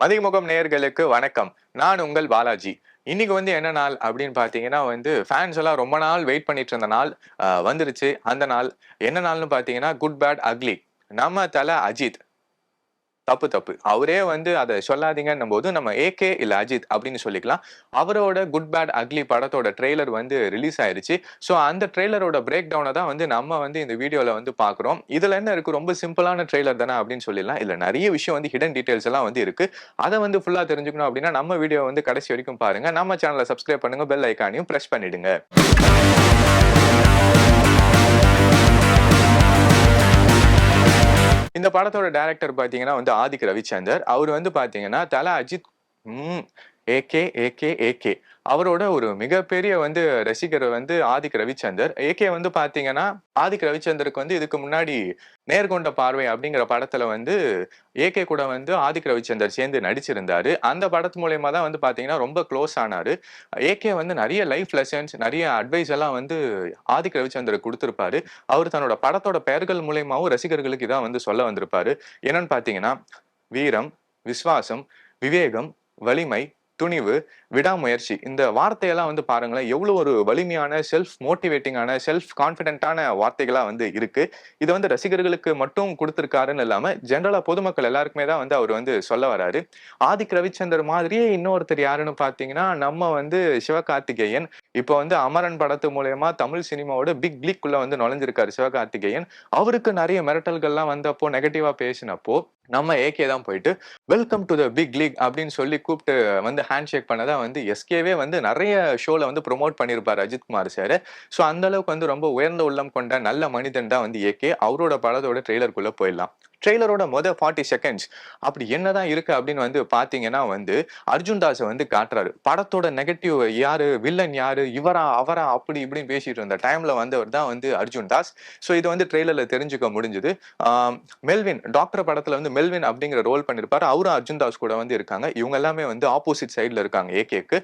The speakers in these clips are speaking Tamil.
மதிமுகம் நேயர்களுக்கு வணக்கம். நான் உங்கள் பாலாஜி. இன்னைக்கு வந்து என்ன நாள் அப்படின்னு பார்த்தீங்கன்னா வந்து ஃபேன்ஸ் எல்லாம் ரொம்ப நாள் வெயிட் பண்ணிட்டு இருந்த நாள் வந்துருச்சு. அந்த நாள் என்ன நாள்னு பார்த்தீங்கன்னா குட் பேட் அக்லி நம்ம தலை அஜித். தப்பு தப்பு. அவரே வந்து அதை சொல்லாதீங்கன்னும் போது நம்ம ஏகே இல்ல அஜித் அப்படின்னு சொல்லிக்கலாம். அவரோட குட் பேட் அக்லி படத்தோட ட்ரெய்லர் வந்து ரிலீஸ் ஆயிருச்சு. ஸோ அந்த ட்ரெய்லரோட பிரேக் டவுனை தான் வந்து நம்ம வந்து இந்த வீடியோல வந்து பார்க்குறோம். இதுல என்ன இருக்கு? ரொம்ப சிம்பிளான ட்ரெய்லர் தானே அப்படின்னு சொல்லிடலாம். இல்லை நிறைய விஷயம் வந்து ஹிடன் டீடைல்ஸ் எல்லாம் வந்து இருக்கு. அதை வந்து ஃபுல்லா தெரிஞ்சுக்கணும் அப்படின்னா நம்ம வீடியோ வந்து கடைசி வரைக்கும் பாருங்க. நம்ம சேனலை சப்ஸ்கிரைப் பண்ணுங்க பெல் ஐக்கானையும் ப்ரெஸ் பண்ணிடுங்க. இந்த படத்தோட டைரக்டர் பாத்தீங்கன்னா வந்து ஆதிக் ரவிச்சந்தர். அவர் வந்து பாத்தீங்கன்னா தலை அஜித் ஏகே ஏகே ஏகே அவரோட ஒரு மிகப்பெரிய வந்து ரசிகர் வந்து ஆதிக் ரவிச்சந்தர். ஏகே வந்து பாத்தீங்கன்னா ஆதிக் ரவிச்சந்தருக்கு வந்து இதுக்கு முன்னாடி நேர்கொண்ட பார்வை அப்படிங்கிற படத்துல வந்து ஏகே கூட வந்து ஆதிக் ரவிச்சந்தர் சேர்ந்து நடிச்சிருந்தாரு. அந்த படத்து மூலயமா தான் வந்து பாத்தீங்கன்னா ரொம்ப க்ளோஸ் ஆனாரு. ஏகே வந்து நிறைய லைஃப் லெசன்ஸ் நிறைய அட்வைஸ் எல்லாம் வந்து ஆதிக் ரவிச்சந்தர் கொடுத்துருப்பாரு. அவர் தன்னோட படத்தோட பெயர்கள் மூலயமாவும் ரசிகர்களுக்கு இதான் வந்து சொல்ல வந்திருப்பாரு. என்னன்னு பாத்தீங்கன்னா வீரம் விஸ்வாசம் விவேகம் வலிமை துணிவு விடாமுயற்சி. இந்த வார்த்தையெல்லாம் வந்து பாருங்களேன் எவ்வளோ ஒரு வலிமையான செல்ஃப் மோட்டிவேட்டிங்கான செல்ஃப் கான்ஃபிடென்ட்டான வார்த்தைகளாக வந்து இருக்கு. இது வந்து ரசிகர்களுக்கு மட்டும் கொடுத்துருக்காருன்னு இல்லாமல் ஜென்ரலாக பொதுமக்கள் எல்லாருக்குமே தான் வந்து அவர் வந்து சொல்ல வராரு. ஆதிக் ரவிச்சந்தர் மாதிரியே இன்னொருத்தர் யாருன்னு பார்த்தீங்கன்னா நம்ம வந்து சிவகார்த்திகேயன். இப்போ வந்து அமரன் படத்து மூலயமா தமிழ் சினிமாவோட பிக் லீக்குள்ள வந்து நுழைஞ்சிருக்காரு சிவகார்த்திகேயன். அவருக்கு நிறைய மிரட்டல்கள்லாம் வந்தப்போ நெகட்டிவா பேசினப்போ நம்ம ஏகே தான் போயிட்டு welcome to the big league அப்படின்னு சொல்லி கூப்பிட்டு வந்து ஹேண்ட் ஷேக் பண்ணதான் வந்து எஸ்கேவே வந்து நிறைய ஷோவில் வந்து ப்ரொமோட் பண்ணியிருப்பார் அஜித்குமார் சார் ஸோ அந்த அளவுக்கு வந்து ரொம்ப உயர்ந்த உள்ளம் கொண்ட நல்ல மனிதன் தான் வந்து ஏகே அவரோட படத்தோட ட்ரெய்லருக்குள்ளே போயிடலாம். ட்ரெய்லரோட மொதல் ஃபார்ட்டி செகண்ட்ஸ் அப்படி என்னதான் இருக்கு அப்படின்னு வந்து பாத்தீங்கன்னா வந்து அர்ஜுன் தாஸை வந்து காட்டுறாரு. படத்தோட நெகட்டிவ் யாரு? வில்லன் யாரு? இவரா? அவரா? அப்படி இப்படின்னு பேசிட்டு இருந்த டைம்ல வந்தவர் தான் வந்து அர்ஜுன் தாஸ். ஸோ இது வந்து ட்ரெய்லர்ல தெரிஞ்சுக்க முடிஞ்சது. மெல்வின் டாக்டர் படத்துல வந்து மெல்வின் அப்படிங்கிற ரோல் பண்ணியிருப்பார் அவரும் அர்ஜுன் தாஸ் கூட வந்து இருக்காங்க. இவங்க எல்லாமே வந்து ஆப்போசிட் சைடில் இருக்காங்க ஏகேக்கு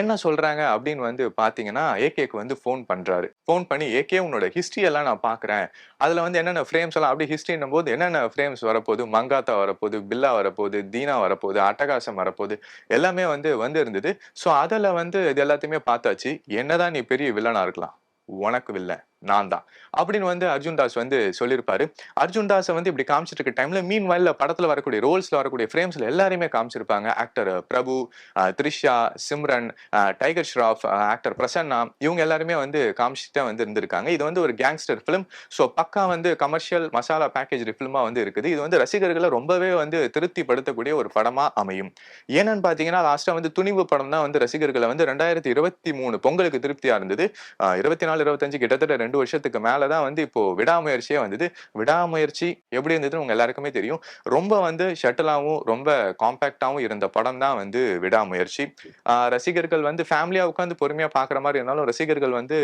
என்ன சொல்கிறாங்க அப்படின்னு வந்து பார்த்தீங்கன்னா ஏகேக்கு வந்து ஃபோன் பண்ணுறாரு ஃபோன் பண்ணி ஏகே உன்னோட ஹிஸ்ட்ரி எல்லாம் நான் பார்க்குறேன் அதில் வந்து என்னென்ன ஃப்ரேம்ஸ் எல்லாம் அப்படி ஹிஸ்ட்ரின்னும் போது என்னென்ன ஃப்ரேம்ஸ் வரப்போகுது? மங்காத்தா வரப்போகுது பில்லா வரப்போகுது தீனா வரப்போகுது அட்டகாசம் வரப்போகுது எல்லாமே வந்து வந்து இருந்தது ஸோ அதில் வந்து இது எல்லாத்தையுமே பார்த்தாச்சு. என்னதான் நீ பெரிய வில்லனாக இருக்கலாம். உனக்கு வில்லன் நான் தான் அப்படின்னு வந்து அர்ஜுன் தாஸ் வந்து சொல்லியிருப்பாரு. அர்ஜுன் தாஸை வந்து இப்படி காமிச்சிட்டு இருக்க டைம்ல மீன் வயல்ல படத்துல வரக்கூடிய ரோல்ஸ்ல வரக்கூடிய ஃப்ரேம்ஸ்ல எல்லாருமே காமிச்சிருப்பாங்க. ஆக்டர் பிரபு த்ரிஷா சிம்ரன் டைகர் ஷ்ராஃப் ஆக்டர் பிரசன்னா இவங்க எல்லாருமே வந்து காமிச்சிட்டு வந்து இருந்திருக்காங்க. இது வந்து ஒரு கேங்ஸ்டர் ஃபிலிம் ஸோ பக்கா வந்து கமர்ஷியல் மசாலா பேக்கேஜ் ஃபிலிமா வந்து இருக்குது. இது வந்து ரசிகர்களை ரொம்பவே வந்து திருப்திப்படுத்தக்கூடிய ஒரு படமா அமையும். ஏன்னு பாத்தீங்கன்னா லாஸ்டா வந்து துணிவு படம் தான் வந்து ரசிகர்களை வந்து ரெண்டாயிரத்தி இருபத்தி மூணு பொங்கலுக்கு திருப்தியா இருந்தது. இருபத்தி நாலு இருபத்தஞ்சு கிட்டத்தட்ட ரெண்டு வருஷத்துக்கு மேலதான் வந்து இப்போ விடாமுயற்சியே வந்தது. விடாமுயற்சி எப்படி இருந்ததுன்னு உங்க எல்லாருக்குமே தெரியும். ரொம்ப வந்து ஷட்டிலாவும் ரொம்ப காம்பேக்டாகவும் இருந்த படம் தான் வந்து விடாமுயற்சி. ஆஹ் ரசிகர்கள் வந்து ஃபேமிலியா உட்காந்து பொறுமையா பாக்குற மாதிரி இருந்தாலும் ரசிகர்கள் வந்து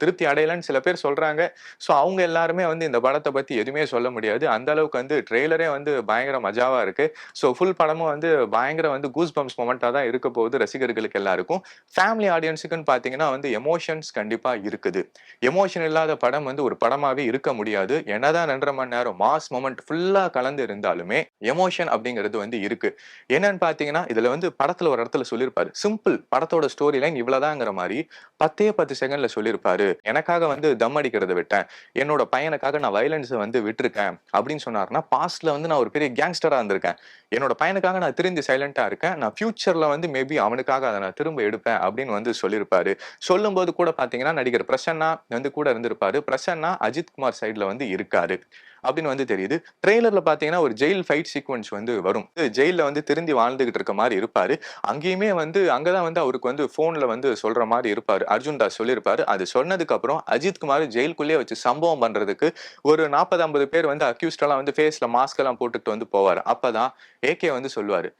திருப்தி அடையலன்னு சில பேர் சொல்றாங்க. ஸோ அவங்க எல்லாருமே வந்து இந்த படத்தை பத்தி எதுவுமே சொல்ல முடியாது. அந்த அளவுக்கு வந்து ட்ரெய்லரே வந்து பயங்கர மஜாவா இருக்கு. ஸோ ஃபுல் படமும் வந்து பயங்கர வந்து கூஸ் பம்ப்ஸ் மொமெண்டா தான் இருக்க போகுது ரசிகர்களுக்கு எல்லாருக்கும். ஃபேமிலி ஆடியன்ஸுக்குன்னு பார்த்தீங்கன்னா வந்து எமோஷன்ஸ் கண்டிப்பா இருக்குது. எமோஷன் இல்லாத படம் வந்து ஒரு படமாவே இருக்க முடியாது. என்னதான் ரெண்டரை மணி நேரம் மாஸ் மொமெண்ட் ஃபுல்லா கலந்து இருந்தாலுமே எமோஷன் அப்படிங்கிறது வந்து இருக்கு. என்னன்னு பாத்தீங்கன்னா இதுல வந்து படத்துல ஒரு இடத்துல சொல்லியிருப்பாரு சிம்பிள் படத்தோட ஸ்டோரி லைன் இவ்வளவுதாங்கிற மாதிரி பத்தே பத்து செகண்ட்ல சொல்லியிருப்பாரு எனக்காக வந்து தம் அடிக்கிறத விட்டேன். என்னோட பையனுக்காக நான் வயலன்ஸை வந்து விட்டுருக்கேன் அப்படின்னு சொன்னாருன்னா பாஸ்ட்ல வந்து நான் ஒரு பெரிய கேங்ஸ்டரா இருந்திருக்கேன். என்னோட பையனுக்காக நான் திரும்பி சைலண்டா இருக்கேன். நான் ஃபியூச்சர்ல வந்து மேபி அவனுக்காக அதை நான் திரும்ப எடுப்பேன் அப்படின்னு வந்து சொல்லியிருப்பாரு சொல்லும்போது கூட பாத்தீங்கன்னா நடிகர் பிரசன்னா வந்து கூட இருந்திருப்பாரு. பிரசன்னா அஜித் குமார் சைட்ல வந்து இருக்காரு. அப்படின்னு வந்து தெரியுது. ட்ரெய்லர்ல பாத்தீங்கன்னா ஒரு ஜெயில் ஃபைட் சீக்வன்ஸ் வந்து வரும். ஜெயில வந்து திருந்தி வாழ்ந்துகிட்டு இருக்க மாதிரி இருப்பாரு. அங்கேயுமே வந்து அங்கதான் வந்து அவருக்கு வந்து போன்ல வந்து சொல்ற மாதிரி இருப்பாரு. அர்ஜுன் தாஸ் சொல்லியிருப்பாரு. அது சொன்னதுக்கு அப்புறம் அஜித் குமார் ஜெயிலுக்குள்ளேயே வச்சு சம்பவம் பண்றதுக்கு ஒரு நாற்பது ஐம்பது பேர் வந்து அக்யூஸ்டெல்லாம் வந்து ஃபேஸ்ல மாஸ்க் எல்லாம் போட்டுட்டு வந்து அப்போ அப்பதான் ஏகே வந்து சொல்லுவாரு.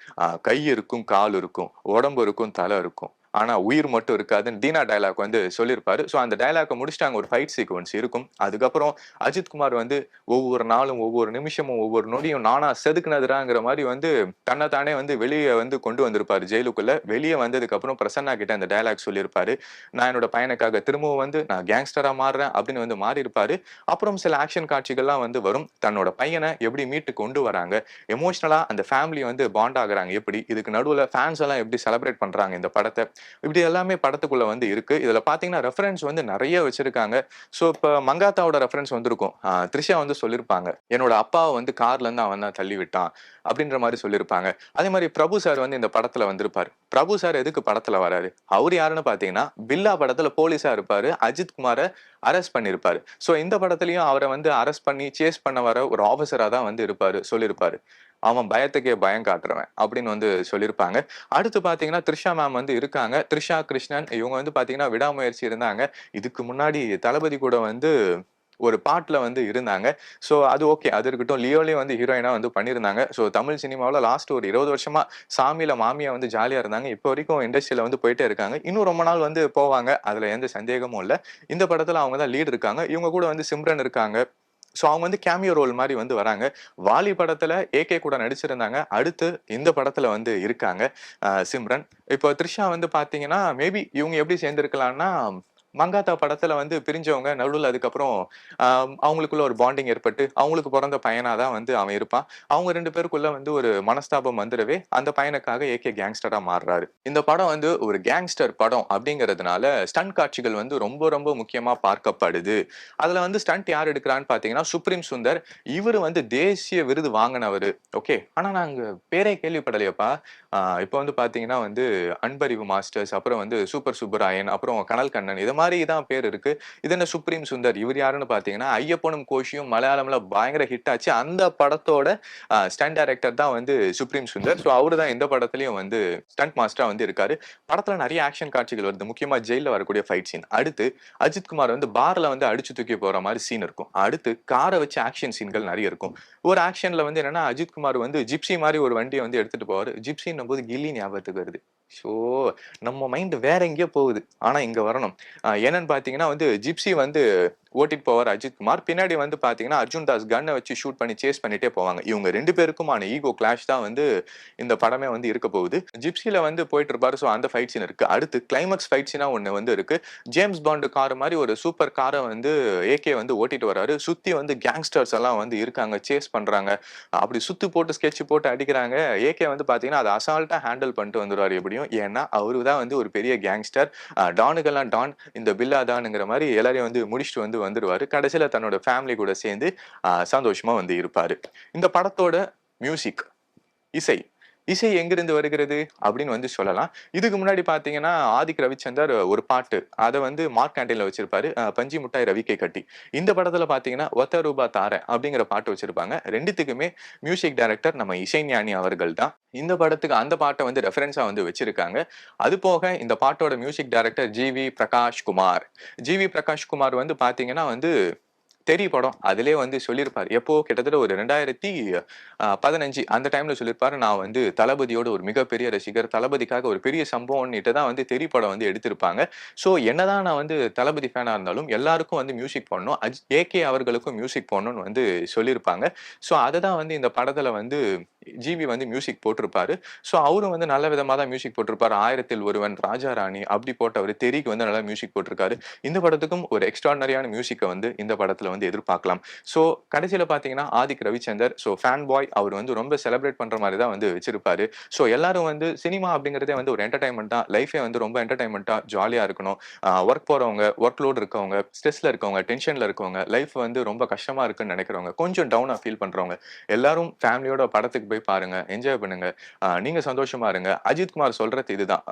கை இருக்கும் கால் இருக்கும் உடம்பு இருக்கும் தலை இருக்கும். ஆனால் உயிர் மட்டும் இருக்காதுன்னு தீனா டயலாக் வந்து சொல்லியிருப்பாரு. ஸோ அந்த டைலாக்கை முடிச்சுட்டாங்க ஒரு ஃபைட் சீக்வன்ஸ் இருக்கும். அதுக்கப்புறம் அஜித் குமார் வந்து ஒவ்வொரு நாளும் ஒவ்வொரு நிமிஷமும் ஒவ்வொரு நொடியும் நானா செதுக்குனதுராங்கிற மாதிரி வந்து தன்னை தானே வந்து வெளியே வந்து கொண்டு வந்திருப்பாரு ஜெயிலுக்குள்ள. வெளியே வந்ததுக்கப்புறம் பிரசன்னா கிட்ட அந்த டயலாக் சொல்லியிருப்பாரு. நான் என்னோட பையனுக்காக திரும்பவும் வந்து நான் கேங்ஸ்டராக மாறுறேன் அப்படின்னு வந்து மாறி இருப்பாரு அப்புறம் சில ஆக்ஷன் காட்சிகள்லாம் வந்து வரும். தன்னோட பையனை எப்படி மீட்டு கொண்டு வராங்க? எமோஷனலாக அந்த ஃபேமிலி வந்து பாண்ட் ஆகுறாங்க எப்படி? இதுக்கு நடுவில் ஃபேன்ஸ் எல்லாம் எப்படி செலிப்ரேட் பண்ணுறாங்க இந்த படத்தை? இப்படி எல்லாமே படத்துக்குள்ள வந்து இருக்கு. இதுல பாத்தீங்கன்னா ரெஃபரன்ஸ் வந்து நிறைய வச்சிருக்காங்க. ஸோ இப்போ மங்காத்தாவோட ரெஃபரன்ஸ் வந்திருக்கும். த்ரிஷா வந்து சொல்லியிருப்பாங்க என்னோட அப்பாவை வந்து கார்ல இருந்து அவன் தான் தள்ளி விட்டான். அப்படின்ற மாதிரி சொல்லியிருப்பாங்க அதே மாதிரி பிரபு சார் வந்து இந்த படத்துல வந்திருப்பாரு. பிரபு சார் எதுக்கு படத்துல வராரு? அவர் யாருன்னு பாத்தீங்கன்னா பில்லா படத்துல போலீஸா இருப்பாரு. அஜித் குமாரை அரெஸ்ட் பண்ணியிருப்பாரு ஸோ இந்த படத்துலயும் அவரை வந்து அரெஸ்ட் பண்ணி சேஸ் பண்ண வர ஒரு ஆஃபீஸரா தான் வந்து இருப்பாரு சொல்லியிருப்பாரு அவன் பயத்துக்கே பயம் காட்டுறவன் அப்படின்னு வந்து சொல்லியிருப்பாங்க. அடுத்து பார்த்தீங்கன்னா த்ரிஷா மேம் வந்து இருக்காங்க. த்ரிஷா கிருஷ்ணன் இவங்க வந்து பார்த்தீங்கன்னா விடாமுயற்சி இருந்தாங்க. இதுக்கு முன்னாடி தளபதி கூட வந்து ஒரு பாட்டில் வந்து இருந்தாங்க. ஸோ அது ஓகே அது இருக்கட்டும். லியோலையும் வந்து ஹீரோயினாக வந்து பண்ணியிருந்தாங்க. ஸோ தமிழ் சினிமாவில் லாஸ்ட் ஒரு இருபது வருஷமாக சாமியில் மாமியா வந்து ஜாலியாக இருந்தாங்க. இப்போ வரைக்கும் இண்டஸ்ட்ரியில் வந்து போயிட்டே இருக்காங்க. இன்னும் ரொம்ப நாள் வந்து போவாங்க. அதில் எந்த சந்தேகமும் இல்லை. இந்த படத்தில் அவங்க தான் லீட் இருக்காங்க. இவங்க கூட வந்து சிம்ரன் இருக்காங்க. ஸோ அவங்க வந்து கேமியோ ரோல் மாதிரி வந்து வராங்க. வாலி படத்தில் ஏகே கூட நடிச்சிருந்தாங்க. அடுத்து இந்த படத்தில் வந்து இருக்காங்க. சிம்ரன். இப்போ த்ரிஷா வந்து பார்த்தீங்கன்னா மேபி இவங்க எப்படி சேர்ந்துருக்கலாம்னா மங்காத்தா படத்துல வந்து பிரிஞ்சவங்க நடுவில் அதுக்கப்புறம் அவங்களுக்குள்ள ஒரு பாண்டிங் ஏற்பட்டு அவங்களுக்கு பிறந்த பையனா தான் வந்து அவன் இருப்பான். அவங்க ரெண்டு பேருக்குள்ள வந்து ஒரு மனஸ்தாபம் வந்துடவே அந்த பையனுக்காக ஏகே கேங்ஸ்டரா மாறுறாரு. இந்த படம் வந்து ஒரு கேங்ஸ்டர் படம் அப்படிங்கிறதுனால ஸ்டண்ட் காட்சிகள் வந்து ரொம்ப ரொம்ப முக்கியமா பார்க்கப்படுது. அதுல வந்து ஸ்டண்ட் யார் எடுக்கிறான்னு பாத்தீங்கன்னா சுப்ரீம் சுந்தர். இவர் வந்து தேசிய விருது வாங்கினவர். ஓகே? ஆனா நாங்க பேரே கேள்விப்படலையப்பா. இப்போ வந்து பாத்தீங்கன்னா வந்து அன்பறிவு மாஸ்டர்ஸ் அப்புறம் வந்து சூப்பர் சுப்பராயன் அப்புறம் கனல் கண்ணன் இதை மாதிரி மாதிரி தான் பேர் இருக்கு. இது என்ன சுப்ரீம் சுந்தர் இவர் யாருன்னு பாத்தீங்கன்னா ஐயப்பனும் கோஷியும் மலையாளம்ல பயங்கர ஹிட் ஆச்சு. அந்த படத்தோட ஸ்டண்ட் டைரக்டர் தான் வந்து சுப்ரீம் சுந்தர் ஸோ அவரு தான் இந்த படத்துலயும் வந்து ஸ்டண்ட் மாஸ்டரா வந்து இருக்காரு. படத்துல நிறைய ஆக்ஷன் காட்சிகள் வருது. முக்கியமா ஜெயில வரக்கூடிய ஃபைட் சீன் அடுத்து அஜித் குமார் வந்து பார்ல வந்து அடிச்சு தூக்கி போற மாதிரி சீன் இருக்கும். அடுத்து காரை வச்சு ஆக்ஷன் சீன்கள் நிறைய இருக்கும். ஒரு ஆக்ஷன்ல வந்து என்னன்னா அஜித் குமார் வந்து ஜிப்சி மாதிரி ஒரு வண்டியை வந்து எடுத்துட்டு போவார். ஜிப்சின் போது கில்லி ஞாபகத்துக்கு வருது. ஸோ நம்ம மைண்ட் வேற எங்கேயோ போகுது. ஆனா இங்க வரணும். என்னன்னு பார்த்தீங்கன்னா வந்து ஜிப்சி வந்து ஓட்டிட்டு போவார் அஜித் குமார். பின்னாடி வந்து பார்த்தீங்கன்னா அர்ஜுன் தாஸ் கன்னை வச்சு ஷூட் பண்ணி சேஸ் பண்ணிட்டே போவாங்க. இவங்க ரெண்டு பேருக்குமான ஈகோ கிளாஷ் தான் வந்து இந்த படமே வந்து இருக்க போகுது. ஜிப்சியில் வந்து போயிட்டு இருப்பாரு. ஸோ அந்த ஃபைட் சீன் இருக்கு. அடுத்து கிளைமேக்ஸ் ஃபைட் சீனாக ஒன்று வந்து இருக்கு. ஜேம்ஸ் பாண்டு கார் மாதிரி ஒரு சூப்பர் காரை வந்து ஏகே வந்து ஓட்டிட்டு வராரு சுற்றி வந்து கேங்ஸ்டர்ஸ் எல்லாம் வந்து இருக்காங்க. சேஸ் பண்ணுறாங்க அப்படி சுத்து போட்டு ஸ்கெட்ச் போட்டு அடிக்கிறாங்க. ஏகே வந்து பார்த்தீங்கன்னா அதை அசால்ட்டாக ஹேண்டில் பண்ணிட்டு வந்துடுவார் எப்படியும். ஏன்னா அவரு தான் வந்து ஒரு பெரிய கேங்ஸ்டர் டானுக்கெல்லாம் டான் இந்த பில்லா டானுங்கிற மாதிரி எல்லாரையும் வந்து முடிச்சுட்டு வந்து வந்துடுவார் கடைசியில தன்னோட ஃபேமிலி கூட சேர்ந்து சந்தோஷமாக சந்தோஷமா வந்து இருப்பாரு. இந்த படத்தோட மியூசிக் இசை இசை எங்கிருந்து வருகிறது அப்படின்னு வந்து சொல்லலாம். இதுக்கு முன்னாடி பாத்தீங்கன்னா ஆதிக் ரவிச்சந்தர் ஒரு பாட்டு. அதை வந்து மார்க் கேண்டீன்ல வச்சிருப்பாரு. பஞ்சி முட்டாய் ரவிக்கை கட்டி. இந்த படத்துல பாத்தீங்கன்னா ஒத்த ரூபா தார அப்படிங்கிற பாட்டு வச்சிருப்பாங்க. ரெண்டுத்துக்குமே மியூசிக் டைரக்டர் நம்ம இசைஞானி அவர்கள் தான். இந்த படத்துக்கு அந்த பாட்டை வந்து ரெஃபரன்ஸா வந்து வச்சிருக்காங்க. அது போக இந்த பாட்டோட music director G V Prakash Kumar. G V Prakash Kumar வந்து பாத்தீங்கன்னா வந்து தெரி படம் அதிலே வந்து சொல்லியிருப்பார். எப்போ? கிட்டத்தட்ட ஒரு ரெண்டாயிரத்தி பதினஞ்சு அந்த டைம்ல சொல்லியிருப்பாரு. நான் வந்து தளபதியோட ஒரு மிகப்பெரிய ரசிகர் தளபதிக்காக ஒரு பெரிய சம்பவம்னுட்டு தான் வந்து தெரி படம் வந்து எடுத்திருப்பாங்க. ஸோ என்னதான் நான் வந்து தளபதி ஃபேனா இருந்தாலும் எல்லாருக்கும் வந்து மியூசிக் பண்ணணும் அஜ் ஏகே அவர்களுக்கும் மியூசிக் பண்ணணும்னு வந்து சொல்லியிருப்பாங்க. ஸோ அதை தான் வந்து இந்த படத்துல வந்து ஜிவி வந்து மியூசிக் போட்டிருப்பாரு. ஸோ அவரும் வந்து நல்ல விதமாக தான் மியூசிக் போட்டிருப்பாரு. ஆயிரத்தில் ஒருவன் ராஜா ராணி அப்படி போட்டவர் தெறிக்கு வந்து நல்லா மியூசிக் போட்டிருக்காரு. இந்த படத்துக்கும் ஒரு எக்ஸ்ட்ராடனரியான மியூசிக்கை வந்து இந்த படத்துல வந்து எதிர்பார்க்கலாம். ஸோ கடைசியில பாத்தீங்கன்னா Adhik Ravichander so fan boy அவர் வந்து ரொம்ப செலிப்ரேட் பண்ற மாதிரி தான் வந்து வச்சிருப்பாரு. ஸோ எல்லாரும் வந்து சினிமா அப்படிங்கிறதே வந்து ஒரு என்டர்டைன்மெண்ட் தான். லைஃபே வந்து ரொம்ப என்டர்டைன்மெண்ட்டாக ஜாலியா இருக்கணும். ஒர்க் போறவங்க ஒர்க் லோட் இருக்கவங்க ஸ்ட்ரெஸ்ல இருக்கவங்க டென்ஷன்ல இருக்கவங்க லைஃப் வந்து ரொம்ப கஷ்டமா இருக்குன்னு நினைக்கிறவங்க கொஞ்சம் டவுனாக ஃபீல் பண்றவங்க எல்லாரும் ஃபேமிலியோட படத்துக்கு போய் பாருங்க என்ஜாய் பண்ணுங்க. நீங்க சந்தோஷமா இருங்க. அஜித் குமார் சொல்றது இதுதான்.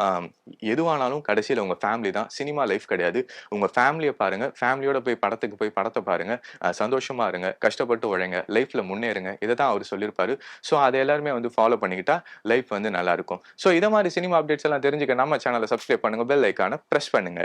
எதுவானாலும் கடைசியில உங்க ஃபேமிலி தான். சினிமா லைஃப் கிடையாது. உங்க ஃபேமிலியை பாருங்க. ஃபேமிலியோட போய் படத்துக்கு போய் படத்தை பாருங்க. சந்தோஷமா இருங்க. கஷ்டப்பட்டு உழைங்க. லைஃப்ல முன்னேறுங்க. இதை தான் அவர் சொல்லியிருப்பாரு. ஸோ அதை எல்லாருமே வந்து ஃபாலோ பண்ணிக்கிட்டா லைஃப் வந்து நல்லா இருக்கும். ஸோ இதை மாதிரி சினிமா அப்டேட்ஸ் எல்லாம் தெரிஞ்சுக்க நம்ம சேனலை சப்ஸ்கிரைப் பண்ணுங்க. பெல் ஐக்கான ப்ரெஸ் பண்ணுங்க.